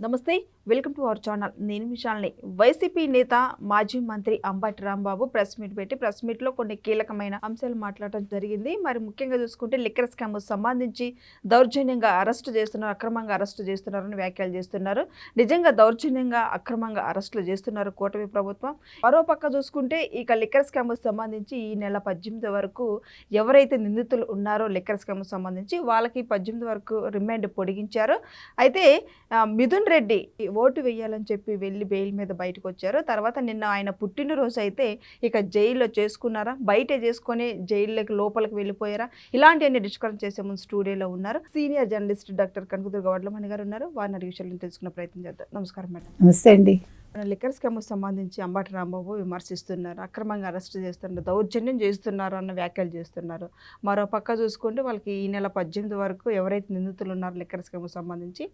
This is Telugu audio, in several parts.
నమస్తే వెల్కమ్ టు అవర్ ఛానల్. నేను విశాల్ని వైసీపీ నేత మాజీ మంత్రి అంబటి రాంబాబు ప్రెస్ మీట్ పెట్టి ప్రెస్ మీట్లో కొన్ని కీలకమైన అంశాలు మాట్లాడటం జరిగింది. మరి ముఖ్యంగా చూసుకుంటే లిక్కర్ స్కామ్ సంబంధించి దౌర్జన్యంగా అరెస్టు చేస్తున్నారు అక్రమంగా అరెస్టు చేస్తున్నారని వ్యాఖ్యలు చేస్తున్నారు. నిజంగా దౌర్జన్యంగా అక్రమంగా అరెస్టులు చేస్తున్నారు కూటమి ప్రభుత్వం. మరో పక్క చూసుకుంటే ఇక లిక్కర్ స్కామ్ సంబంధించి ఈ నెల పద్దెనిమిది వరకు ఎవరైతే నిందితులు ఉన్నారో లిక్కర్ స్కామ్ సంబంధించి వాళ్ళకి పద్దెనిమిది వరకు రిమాండ్ పొడిగించారు. అయితే మిథున్ రెడ్డి ఓటు వేయాలని చెప్పి వెళ్ళి బెయిల్ మీద బయటకు వచ్చారు. తర్వాత నిన్న ఆయన పుట్టినరోజు అయితే ఇక జైల్లో చేసుకున్నారా? బయటే చేసుకొని జైల్లోకి లోపలికి వెళ్ళిపోయారా? ఇలాంటివన్నీ డిస్కస్ చేసే ముందు స్టూడియోలో ఉన్నారు. Senior journalist doctor Kanakadurga Vadlamani గారు ఉన్నారు. వారిని అడిగి తెలుసుకునే ప్రయత్నం చేద్దాం. నమస్కారం మేడం. నమస్తే అండి. లిక్కర్ స్కామ్కు సంబంధించి అంబాటి రాంబాబు విమర్శిస్తున్నారు. అక్రమంగా అరెస్ట్ చేస్తున్నారు. దౌర్జన్యం చేస్తున్నారు అన్న వ్యాఖ్యలు చేస్తున్నారు. మరో పక్క చూసుకుంటే వాళ్ళకి ఈ నెల పద్దెనిమిది వరకు ఎవరైతే నిందితులు ఉన్నారో లిక్కర్ స్కామ్కు సంబంధించి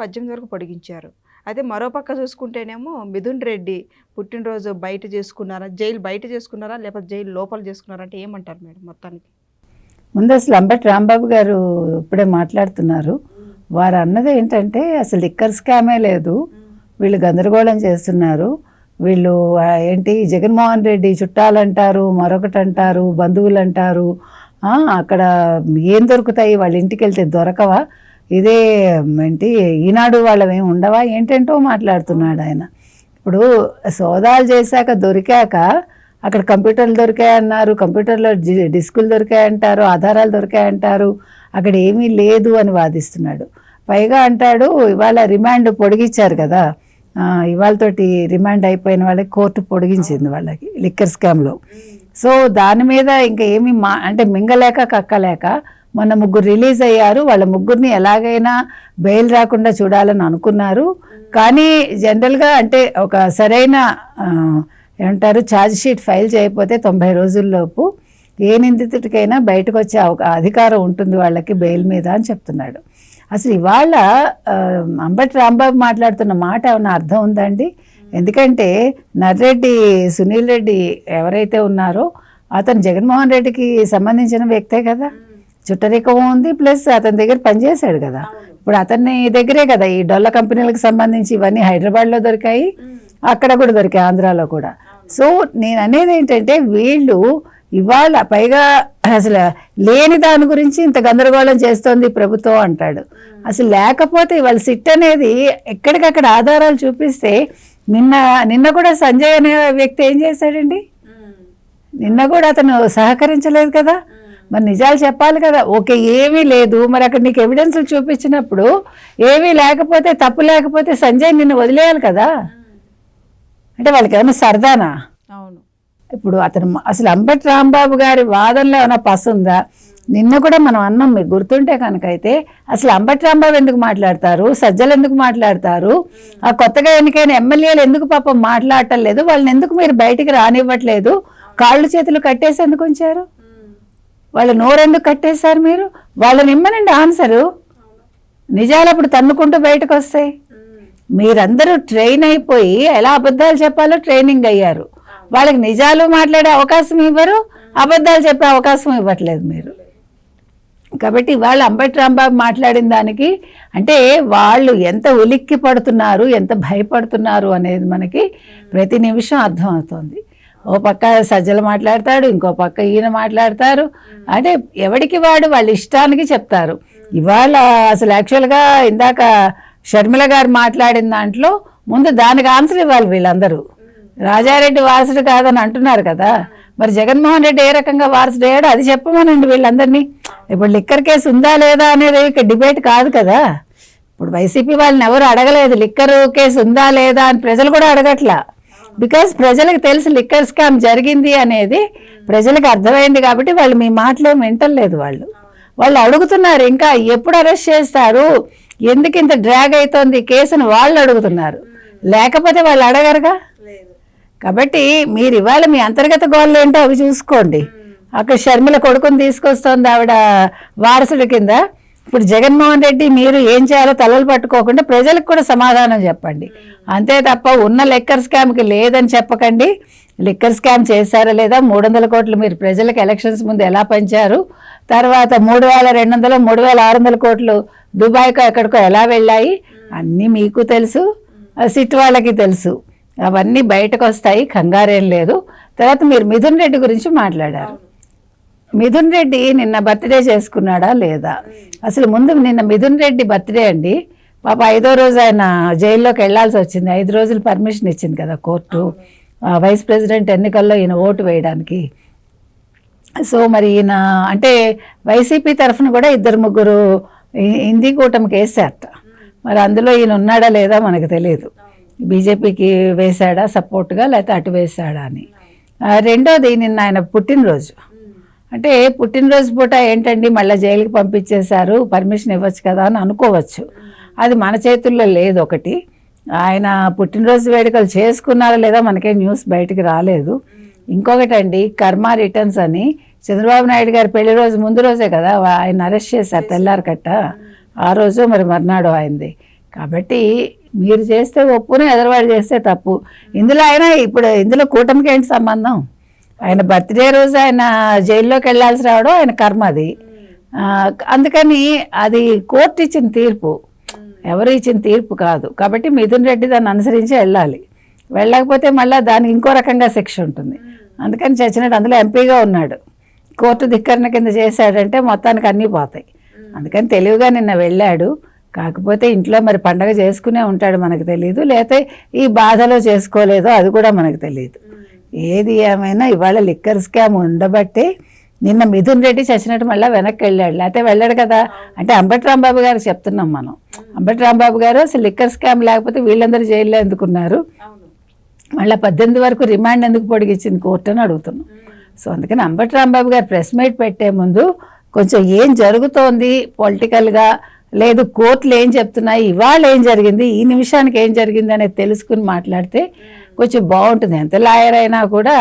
పద్దెనిమిది వరకు పొడిగించారు. అయితే మరో పక్క చూసుకుంటేనేమో మిథున్ రెడ్డి పుట్టినరోజు బయట చేసుకున్నారా? జైలు బయట చేసుకున్నారా? లేకపోతే జైలు లోపల చేసుకున్నారా? అంటే ఏమంటారు మేడం మొత్తానికి? ముందు అసలు అంబటి రాంబాబు గారు ఇప్పుడే మాట్లాడుతున్నారు. వారు అన్నది ఏంటంటే అసలు లిక్కర్ స్కామే లేదు. వీళ్ళు గందరగోళం చేస్తున్నారు. వీళ్ళు ఏంటి జగన్మోహన్ రెడ్డి చుట్టాలంటారు మరొకటి అంటారు బంధువులు అంటారు అక్కడ ఏం దొరుకుతాయి? వాళ్ళ ఇంటికి వెళ్తే దొరకవా? ఇదే ఏంటి ఈనాడు వాళ్ళవేం ఉండవా? ఏంటంటో మాట్లాడుతున్నాడు ఆయన. ఇప్పుడు సోదాలు చేశాక దొరికాక అక్కడ కంప్యూటర్లు దొరికాయన్నారు కంప్యూటర్లో డి- డిస్కులు దొరికాయంటారు ఆధారాలు దొరికాయంటారు. అక్కడ ఏమీ లేదు అని వాదిస్తున్నాడు. పైగా అంటాడు ఇవాళ రిమాండ్ పొడిగించారు కదా. ఇవాళతోటి రిమాండ్ అయిపోయిన వాళ్ళకి కోర్టు పొడిగించింది వాళ్ళకి లిక్కర్ స్కామ్లో సో దాని మీద ఇంకా ఏమి మా అంటే మింగలేక కక్కలేక మొన్న ముగ్గురు రిలీజ్ అయ్యారు. వాళ్ళ ముగ్గురిని ఎలాగైనా బెయిల్ రాకుండా చూడాలని అనుకున్నారు. కానీ జనరల్గా అంటే ఒక సరైన ఏమంటారు ఛార్జ్ షీట్ ఫైల్ చేయకపోతే తొంభై రోజుల్లోపు ఏ నిందితుడికైనా బయటకు వచ్చే అధికారం ఉంటుంది వాళ్ళకి బెయిల్ మీద అని చెప్తున్నాడు. అసలు ఇవాళ అంబటి రాంబాబు మాట్లాడుతున్న మాట ఏమైనా అర్థం ఉందండి? ఎందుకంటే నర్రెడ్డి సునీల్ రెడ్డి ఎవరైతే ఉన్నారో అతను జగన్మోహన్ రెడ్డికి సంబంధించిన వ్యక్తే కదా. చుట్టరికం ఉంది ప్లస్ అతని దగ్గర పనిచేశాడు కదా. ఇప్పుడు అతన్ని దగ్గరే కదా ఈ డొల్ల కంపెనీలకు సంబంధించి ఇవన్నీ హైదరాబాద్లో దొరికాయి అక్కడ కూడా దొరికాయి ఆంధ్రాలో కూడా. సో నేను అనేది ఏంటంటే వీళ్ళు ఇవాళ పైగా అసలు లేని దాని గురించి ఇంత గందరగోళం చేస్తోంది ప్రభుత్వం అంటాడు. అసలు లేకపోతే ఇవాళ సిట్ అనేది ఎక్కడికక్కడ ఆధారాలు చూపిస్తే నిన్న నిన్న కూడా సంజయ్ అనే వ్యక్తి ఏం చేశాడండి? నిన్న కూడా అతను సహకరించలేదు కదా. మరి నిజాలు చెప్పాలి కదా. ఓకే ఏమీ లేదు. మరి అక్కడ నీకు ఎవిడెన్స్లు చూపించినప్పుడు ఏమీ లేకపోతే తప్పు లేకపోతే సంజయ్ నిన్ను వదిలేయాలి కదా. అంటే వాళ్ళకి ఏమైనా సరదానా? అవును. ఇప్పుడు అతను అసలు అంబటి రాంబాబు గారి వాదనలో ఏమైనా పసుందా నిన్న కూడా మనం అన్నాం మీకు గుర్తుంటే కనుక అయితే అసలు అంబటి రాంబాబు ఎందుకు మాట్లాడతారు? సజ్జలు ఎందుకు మాట్లాడతారు? ఆ కొత్తగా ఎన్నికైన ఎమ్మెల్యేలు ఎందుకు పాపం మాట్లాడటం లేదు? వాళ్ళని ఎందుకు మీరు బయటికి రానివ్వట్లేదు? కాళ్ళు చేతులు కట్టేసి ఎందుకు ఉంచారు? వాళ్ళ నోరెందుకు కట్టేశారు మీరు? వాళ్ళని ఇమ్మనండి ఆన్సరు నిజాలు అప్పుడు తన్నుకుంటూ బయటకు వస్తాయి. మీరందరూ ట్రైన్ అయిపోయి ఎలా అబద్ధాలు చెప్పాలో ట్రైనింగ్ అయ్యారు. వాళ్ళకి నిజాలు మాట్లాడే అవకాశం ఇవ్వరు అబద్ధాలు చెప్పే అవకాశం ఇవ్వట్లేదు మీరు. కాబట్టి వాళ్ళు అంబటి రాంబాబు మాట్లాడిన దానికి అంటే వాళ్ళు ఎంత ఉలిక్కి పడుతున్నారు ఎంత భయపడుతున్నారు అనేది మనకి ప్రతి నిమిషం అర్థమవుతుంది. ఓ పక్క సజ్జలు మాట్లాడతాడు ఇంకో పక్క ఈయన మాట్లాడతారు. అంటే ఎవడికి వాడు వాళ్ళ ఇష్టానికి చెప్తారు. ఇవాళ అసలు యాక్చువల్గా ఇందాక షర్మిల గారు మాట్లాడిన దాంట్లో ముందు దానికి ఆన్సర్ ఇవ్వాలి వీళ్ళందరూ. రాజారెడ్డి వారసుడు కాదని అంటున్నారు కదా. మరి జగన్మోహన్ రెడ్డి ఏ రకంగా వారసుడు అయ్యాడో అది చెప్పమనండి వీళ్ళందరినీ. ఇప్పుడు లిక్కర్ కేసు ఉందా లేదా అనేది ఇక డిబేట్ కాదు కదా. ఇప్పుడు వైసీపీ వాళ్ళని ఎవరు అడగలేదు లిక్కర్ కేసు ఉందా లేదా అని ప్రజలు కూడా అడగట్లా. బికాస్ ప్రజలకు తెలిసి లిక్కర్ స్కామ్ జరిగింది అనేది ప్రజలకు అర్థమైంది కాబట్టి వాళ్ళు మీ మాటలు వింటలేదు వాళ్ళు. వాళ్ళు అడుగుతున్నారు ఇంకా ఎప్పుడు అరెస్ట్ చేస్తారు? ఎందుకు ఇంత డ్రాగ్ అవుతోంది కేసును వాళ్ళు అడుగుతున్నారు. లేకపోతే వాళ్ళు అడగరుగా? కాబట్టి మీరు ఇవాళ మీ అంతర్గత గోళ్ళు ఏంటో అవి చూసుకోండి. అక్కడ షర్మిల కొడుకుని తీసుకొస్తోంది ఆవిడ వారసుడి కింద. ఇప్పుడు జగన్మోహన్ రెడ్డి మీరు ఏం చేయాలో తలలు పట్టుకోకుండా ప్రజలకు కూడా సమాధానం చెప్పండి. అంతే తప్ప ఉన్న లెక్కర్ స్కామ్కి లేదని చెప్పకండి. లిక్కర్ స్కామ్ చేశారా లేదా? మూడు వందల కోట్లు మీరు ప్రజలకు ఎలక్షన్స్ ముందు ఎలా పంచారు? తర్వాత మూడు వేల రెండు వందలు మూడు వేల ఆరు వందల కోట్లు దుబాయ్కో ఎక్కడికో ఎలా వెళ్ళాయి? అన్నీ మీకు తెలుసు. సిట్ వాళ్ళకి తెలుసు. అవన్నీ బయటకు వస్తాయి కంగారేం లేదు. తర్వాత మీరు మిథున్ రెడ్డి గురించి మాట్లాడారు. మిథున్ రెడ్డి నిన్న బర్త్డే చేసుకున్నాడా లేదా? అసలు ముందు నిన్న మిథున్ రెడ్డి బర్త్డే అండి. పాప ఐదో రోజు ఆయన జైల్లోకి వెళ్ళాల్సి వచ్చింది. ఐదు రోజులు పర్మిషన్ ఇచ్చింది కదా కోర్టు. వైస్ ప్రెసిడెంట్ ఎన్నికల్లో ఈయన ఓటు వేయడానికి. సో మరి ఈయన అంటే వైసీపీ తరఫున కూడా ఇద్దరు ముగ్గురు హిందీ కూటమికి వేసారట మరి అందులో ఈయన ఉన్నాడా లేదా మనకు తెలియదు. బీజేపీకి వేశాడా సపోర్ట్గా లేకపోతే అటు వేశాడా అని. రెండోది నిన్న ఆయన పుట్టినరోజు. అంటే పుట్టినరోజు పూట ఏంటండి మళ్ళీ జైలుకి పంపించేశారు పర్మిషన్ ఇవ్వచ్చు కదా అని అనుకోవచ్చు. అది మన చేతుల్లో లేదు ఒకటి. ఆయన పుట్టినరోజు వేడుకలు చేసుకున్నారా లేదా మనకే న్యూస్ బయటికి రాలేదు. ఇంకొకటి అండి కర్మ రిటర్న్స్ అని చంద్రబాబు నాయుడు గారి పెళ్ళి రోజు ముందు రోజే కదా ఆయన అరెస్ట్ చేశారు తెల్లారు కట్ట ఆ రోజు మరి మర్నాడు అయింది. కాబట్టి మీరు చేస్తే ఒప్పును ఎదరవాడు చేస్తే తప్పు. ఇందులో ఆయన ఇప్పుడు ఇందులో కూటమికి ఏంటి సంబంధం? ఆయన బర్త్డే రోజు ఆయన జైల్లోకి వెళ్ళాల్సి రావడం ఆయన కర్మ అది. అందుకని అది కోర్టు ఇచ్చిన తీర్పు. ఎవరు ఇచ్చిన తీర్పు కాదు. కాబట్టి మిథున్ రెడ్డి దాన్ని అనుసరించి వెళ్ళాలి. వెళ్ళకపోతే మళ్ళీ దానికి ఇంకో రకంగా శిక్ష ఉంటుంది. అందుకని చచ్చినట్టు అందులో ఎంపీగా ఉన్నాడు. కోర్టు ధిక్కరణ కింద చేశాడంటే మొత్తానికి అన్నీ పోతాయి. అందుకని తెలివిగా నిన్న వెళ్ళాడు. కాకపోతే ఇంట్లో మరి పండగ చేసుకునే ఉంటాడు మనకు తెలియదు లేకపోతే ఈ బాధలో చేసుకోలేదో అది కూడా మనకు తెలియదు ఏది ఏమైనా ఇవాళ లిక్కర్ స్కామ్ ఉండబట్టే నిన్న మిథున్ రెడ్డి చచ్చినట్టు మళ్ళీ వెనక్కి వెళ్ళాడు. లేకపోతే వెళ్ళాడు కదా. అంటే అంబటి రాంబాబు గారు చెప్తున్నాం మనం. అంబటి రాంబాబు గారు అసలు లిక్కర్ స్కామ్ లేకపోతే వీళ్ళందరూ జైల్లో ఎందుకున్నారు? మళ్ళీ పద్దెనిమిది వరకు రిమాండ్ ఎందుకు పొడిగించింది కోర్టు అని అడుగుతున్నాం. సో అందుకని అంబటి రాంబాబు గారు ప్రెస్ మీట్ పెట్టే ముందు కొంచెం ఏం జరుగుతోంది పొలిటికల్గా లేదు కోర్టులు ఏం చెప్తున్నాయి? ఇవాళ ఏం జరిగింది? ఈ నిమిషానికి ఏం జరిగింది అనేది తెలుసుకుని మాట్లాడితే కొంచెం బాగుంటుంది. ఎంత లాయర్ అయినా కూడా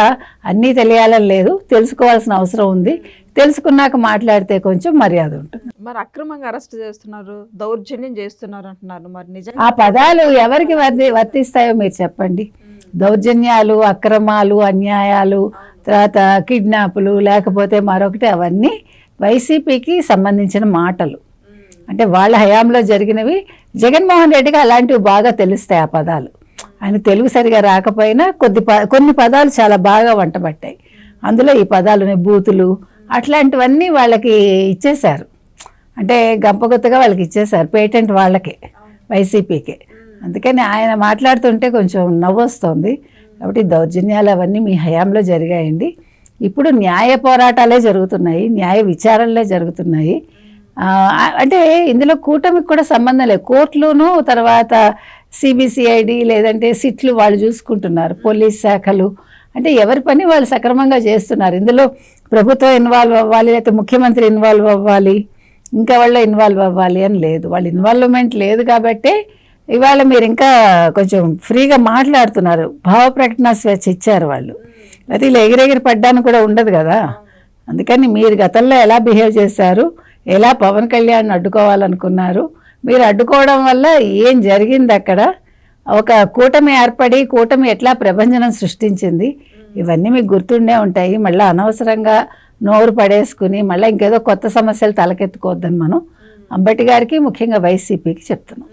అన్నీ తెలియాలని లేదు తెలుసుకోవాల్సిన అవసరం ఉంది. తెలుసుకున్నాక మాట్లాడితే కొంచెం మర్యాద ఉంటుంది. మరి అక్రమంగా అరెస్ట్ చేస్తున్నారు దౌర్జన్యం చేస్తున్నారు అంటున్నారు. మరి నిజంగా ఆ పదాలు ఎవరికి వర్తి వర్తిస్తాయో మీరు చెప్పండి. దౌర్జన్యాలు అక్రమాలు అన్యాయాలు తర్వాత కిడ్నాపులు లేకపోతే మరొకటి అవన్నీ వైసీపీకి సంబంధించిన మాటలు. అంటే వాళ్ళ హయాంలో జరిగినవి జగన్మోహన్ రెడ్డికి అలాంటివి బాగా తెలుస్తాయి ఆ పదాలు. ఆయన తెలుగు సరిగా రాకపోయినా కొద్ది ప కొన్ని పదాలు చాలా బాగా వంటబట్టాయి. అందులో ఈ పదాలు బూతులు అట్లాంటివన్నీ వాళ్ళకి ఇచ్చేశారు. అంటే గంపగొత్తగా వాళ్ళకి ఇచ్చేశారు పేటెంట్ వాళ్ళకే వైసీపీకే. అందుకని ఆయన మాట్లాడుతుంటే కొంచెం నవ్వు వస్తుంది కాబట్టి దౌర్జన్యాలు అవన్నీ మీ హయాంలో జరిగాయండి. ఇప్పుడు న్యాయ పోరాటాలే జరుగుతున్నాయి న్యాయ విచారణలే జరుగుతున్నాయి. అంటే ఇందులో కూటమికి కూడా సంబంధం లేదు. కోర్టులోనూ తర్వాత సిబిసిఐడి లేదంటే సిట్లు వాళ్ళు చూసుకుంటున్నారు. పోలీస్ శాఖలు. అంటే ఎవరి పని వాళ్ళు సక్రమంగా చేస్తున్నారు. ఇందులో ప్రభుత్వం ఇన్వాల్వ్ అవ్వాలి లేకపోతే ముఖ్యమంత్రి ఇన్వాల్వ్ అవ్వాలి ఇంకా వాళ్ళు ఇన్వాల్వ్ అవ్వాలి అని లేదు. వాళ్ళ ఇన్వాల్వ్మెంట్ లేదు కాబట్టే ఇవాళ మీరు ఇంకా కొంచెం ఫ్రీగా మాట్లాడుతున్నారు. భావ ప్రకటన స్వేచ్ఛ ఇచ్చారు వాళ్ళు. అయితే ఇలా ఎగిరెగిరి పడ్డానికి కూడా ఉండదు కదా. అందుకని మీరు గతంలో ఎలా బిహేవ్ చేశారు? ఎలా పవన్ కళ్యాణ్ అడ్డుకోవాలనుకున్నారు? మీరు అడ్డుకోవడం వల్ల ఏం జరిగింది అక్కడ? ఒక కూటమి ఏర్పడి కూటమి ఎట్లా ప్రభంజనం సృష్టించింది? ఇవన్నీ మీకు గుర్తుండే ఉంటాయి. మళ్ళీ అనవసరంగా నోరు పడేసుకుని మళ్ళీ ఇంకేదో కొత్త సమస్యలు తలకెత్తుకోవద్దని మనం అంబటి గారికి ముఖ్యంగా వైసీపీకి చెప్తున్నాం.